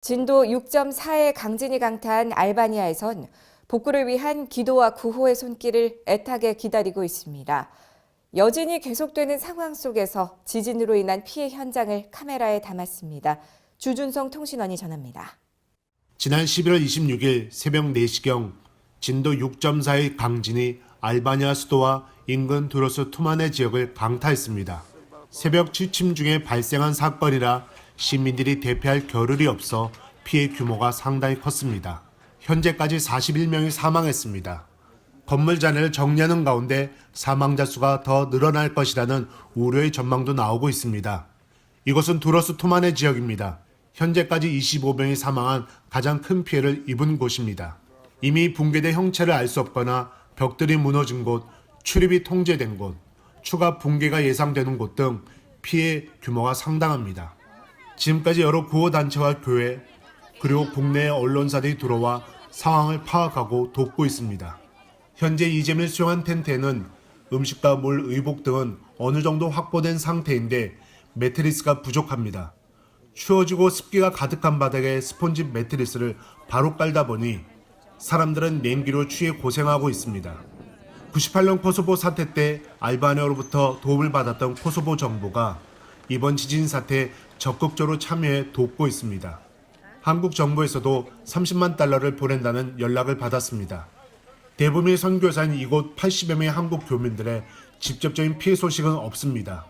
진도 6.4의 강진이 강타한 알바니아에선 복구를 위한 기도와 구호의 손길을 애타게 기다리고 있습니다. 여진이 계속되는 상황 속에서 지진으로 인한 피해 현장을 카메라에 담았습니다. 주준성 통신원이 전합니다. 지난 11월 26일 새벽 4시경 진도 6.4의 강진이 알바니아 수도와 인근 두로스 투마네 지역을 강타했습니다. 새벽 취침 중에 발생한 사건이라 시민들이 대피할 겨를이 없어 피해 규모가 상당히 컸습니다. 현재까지 41명이 사망했습니다. 건물 잔해를 정리하는 가운데 사망자 수가 더 늘어날 것이라는 우려의 전망도 나오고 있습니다. 이곳은 두러스 투마네 지역입니다. 현재까지 25명이 사망한 가장 큰 피해를 입은 곳입니다. 이미 붕괴된 형체를 알 수 없거나 벽들이 무너진 곳, 출입이 통제된 곳, 추가 붕괴가 예상되는 곳 등 피해 규모가 상당합니다. 지금까지 여러 구호 단체와 교회, 그리고 국내 언론사들이 들어와 상황을 파악하고 돕고 있습니다. 현재 이재민을 수용한 텐트에는 음식과 물, 의복 등은 어느 정도 확보된 상태인데 매트리스가 부족합니다. 추워지고 습기가 가득한 바닥에 스폰지 매트리스를 바로 깔다 보니 사람들은 냉기로 취해 고생하고 있습니다. 98년 코소보 사태 때 알바니아로부터 도움을 받았던 코소보 정부가 이번 지진 사태에 적극적으로 참여해 돕고 있습니다. 한국 정부에서도 30만 달러를 보낸다는 연락을 받았습니다. 대부분의 선교사인 이곳 80여 명의 한국 교민들의 직접적인 피해 소식은 없습니다.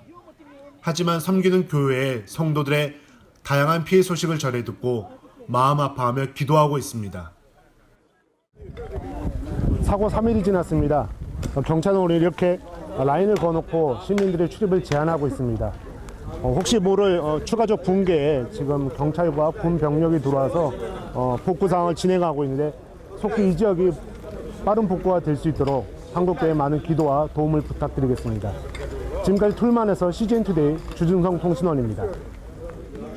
하지만 섬기는 교회의 성도들의 다양한 피해 소식을 전해 듣고 마음 아파하며 기도하고 있습니다. 사고 3일이 지났습니다. 어, 경찰은 오늘 이렇게 라인을 거놓고 시민들의 출입을 제한하고 있습니다. 어, 혹시 모를 어, 추가적 붕괴에 지금 경찰과 군 병력이 들어와서 어, 복구 상황을 진행하고 있는데 속히 이 지역이 빠른 복구가 될 수 있도록 한국교회 많은 기도와 도움을 부탁드리겠습니다. 지금까지 툴만에서 CGN 투데이 주준성 통신원입니다.